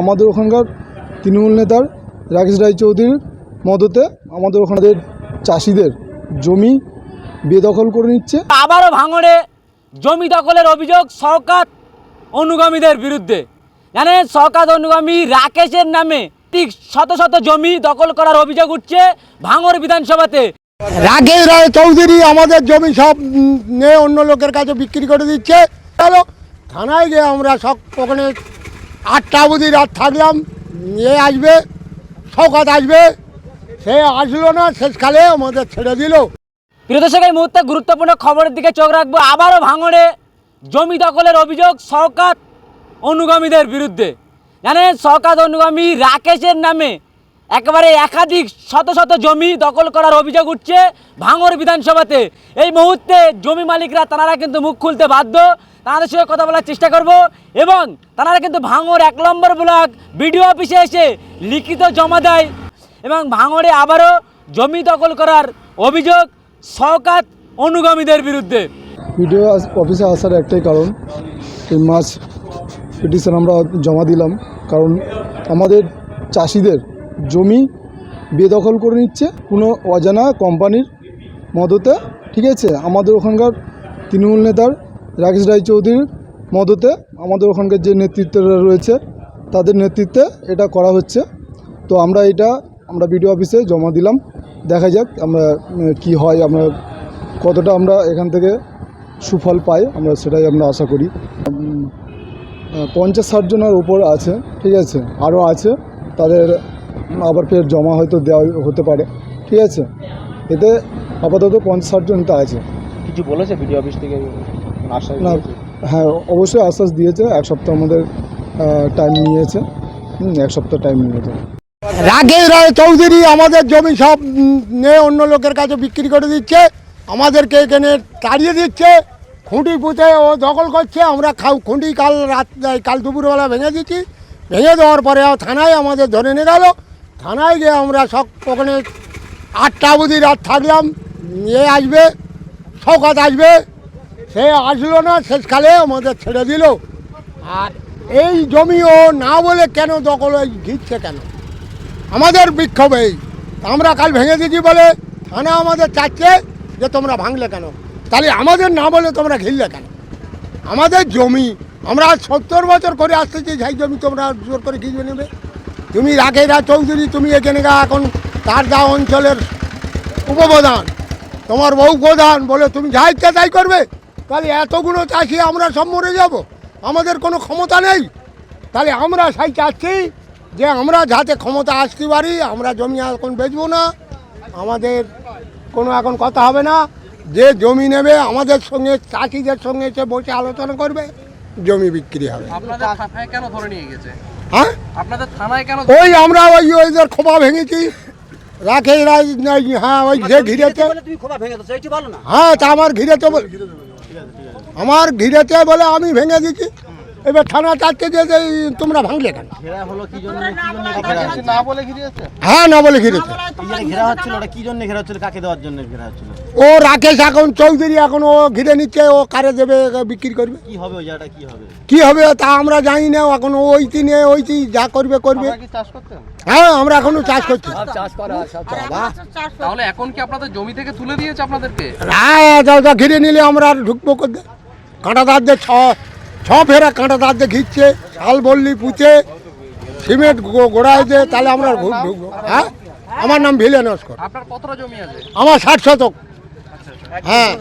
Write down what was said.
আমাদের ওখানকার তৃণমূল নেতার রাকেশ রায়চৌধুরীর মদতে আমাদের ওখানের চাষিদের জমি বেদখল করে নিচ্ছে। আবারও ভাঙড়ে জমি দখলের অভিযোগ শওকাত অনুগামীদের বিরুদ্ধে। জানেন শওকাত অনুগামী রাকেশের নামে ঠিক শত শত জমি দখল করার অভিযোগ উঠছে ভাঙড় বিধানসভাতে। রাকেশ রায় চৌধুরী আমাদের জমি সব নিয়ে অন্য লোকের কাছে বিক্রি করে দিচ্ছে। চলো থানায় গিয়ে আমরা সব ওখানে আটটা অবধি রাত থাকলাম, নিয়ে আসবে, শওকাত আসবে, সে আসলো না, শেষকালে আমাদের ছেড়ে দিল। প্রিয় এই মুহূর্তে গুরুত্বপূর্ণ খবরের দিকে চোখ রাখব। আবারও ভাঙড়ে জমি দখলের অভিযোগ শওকাত অনুগামীদের বিরুদ্ধে। জানেন, শওকাত অনুগামী রাকেশের নামে একেবারে একাধিক শত শত জমি দখল করার অভিযোগ উঠছে ভাঙড় বিধানসভাতে। এই মুহূর্তে জমি মালিকরা, তারা কিন্তু মুখ খুলতে বাধ্য। তাদের সঙ্গে কথা বলার চেষ্টা করব এবং তারা কিন্তু ভাঙড় এক নম্বর ব্লক বিডিও অফিসে এসে লিখিত জমা দেয় এবং ভাঙড়ে আবারও জমি দখল করার অভিযোগ শওকাত অনুগামীদের বিরুদ্ধে। ভিডিও অফিসে আসার একটাই কারণ, এই মাছ পিটিশন আমরা জমা দিলাম। কারণ আমাদের চাষিদের জমি বেদখল করে নিচ্ছে কোনো অজানা কোম্পানির মদতে, ঠিক আছে? আমাদের ওখানকার তৃণমূল নেতার রাকেশ রায়চৌধুরীর মদতে আমাদের ওখানকার যে নেতৃত্বরা রয়েছে, তাদের নেতৃত্বে এটা করা হচ্ছে। তো আমরা এটা, আমরা বিডিও অফিসে জমা দিলাম। দেখা যাক আমরা কি হয়, আমরা কতটা আমরা এখান থেকে সুফল পাই, আমরা সেটাই আমরা আশা করি। পঞ্চাশ ষাট জনের ওপর আছে, ঠিক আছে? আরও আছে, তাদের আবার ফের জমা হয়তো দেওয়া হতে পারে। ঠিক আছে? এতে আপাতত পঞ্চাশ ষাট জন তো আছে। কিছু বলেছে ভিডিও অফিস থেকে? না হ্যাঁ অবশ্যই আশ্বাস দিয়েছে। এক সপ্তাহ আমাদের টাইম নিয়েছে। এক সপ্তাহ টাইম নিয়েছে। রাকেশ রায় চৌধুরী আমাদের জমি সব নিয়ে অন্য লোকের কাছে বিক্রি করে দিচ্ছে। আমাদেরকে এখানে তাড়িয়ে দিচ্ছে। খুঁটি পুঁতে ও দখল করছে। আমরা খাও খুঁটি কাল রাত কাল দুপুরবেলা ভেঙে দিচ্ছি ভেঙে দেওয়ার পরে থানায় আমাদের ধরে নিয়ে গেল। থানায় গিয়ে আমরা সব ওখানে আটটা অবধি রাত থাকলাম, নিয়ে আসবে, শওকাত আসবে, সে আসলো না, শেষকালে আমাদের ছেড়ে দিল। আর এই জমিও না বলে কেন দখল ওই ঘিরছে কেন? আমাদের বিক্ষোভ এই। আমরা কাল ভেঙে দিয়েছি বলে থানা আমাদের চাচ্ছে যে তোমরা ভাঙলে কেন? তাহলে আমাদের না বলে তোমরা ঘিরলে কেন? আমাদের জমি, আমরা সত্তর বছর করে আসতেছি, সেই জমি তোমরা জোর করে ঘিরবে নেবে। তুমি রাখেরা চৌধুরী, তুমি এখানে গা এখন তার দা অঞ্চলের উপপ্রধান, তোমার বউ প্রধান বলে তুমি যা ইচ্ছা তাই করবে। তাহলে এতগুলো চাষি আমরা সব মরে যাব, আমাদের কোনো ক্ষমতা নেই। তাহলে আমরা সেই চাচ্ছি যে আমরা যাতে ক্ষমতা আসতে পারি, আমরা জমি এখন বেচবো না, আমাদের কোনো এখন কথা হবে না। যে জমি নেবে, আমাদের সঙ্গে চাষিদের সঙ্গে এসে বসে আলোচনা করবে। জমি বিক্রি হবে। আপনাদের থানায় কেন ধরে নিয়ে গেছে? হ্যাঁ? আপনাদের থানায় কেন ওই আমরা ওই ওইদের খোপা ভেঙেছি। রাখে রাই নাই- হ্যাঁ ওই যে ঘিরেছে হ্যাঁ তা আমার ঘিরেছে বলে আমার ঘিরেছে বলে আমি ভেঙে দিচ্ছি এবার থানা চাচ্ছে যে তোমরা ভাঙলে কেন? ঘেরা হলো কি জন্য কি জন্য ঘেরা হচ্ছিল? না বলে ঘিরেছে হ্যাঁ না বলে ঘিরেছে। ঘেরা হচ্ছিল? ওটা কি জন্য ঘেরা হচ্ছিল? কাকে দেওয়ার জন্য ঘেরা হচ্ছিল? ও রাকেশ এখন চৌধুরী এখন ও ঘিরে নিচ্ছে ও কারে দেবে বিক্রি করবে। কি হবে ওই জায়গাটা কি হবে? কি হবে তা আমরা জানি না এখন ও ওইটি নিয়ে ওইটি যা করবে করবে। হ্যাঁ আমরা এখনও চাষ করছি। তাহলে এখন কি আপনাদের জমি থেকে তুলে দিয়েছে আপনাদেরকে? হ্যাঁ যা ঘিরে নিলে আমরা আর ঢুকবো করতে কাঁটা দাঁত দিয়ে ছ ছ ফেরা কাঁটা দাঁত দিয়ে ঘিরছে শাল বললি পুঁতে সিমেন্ট গোড়ায় দিয়ে তাহলে আমরা ঢুক- ঢুকবো। হ্যাঁ? আমার নাম ভিলে নস্কর আপনার কতটা জমি আছে? আমার ষাট শতক। হ্যাঁ।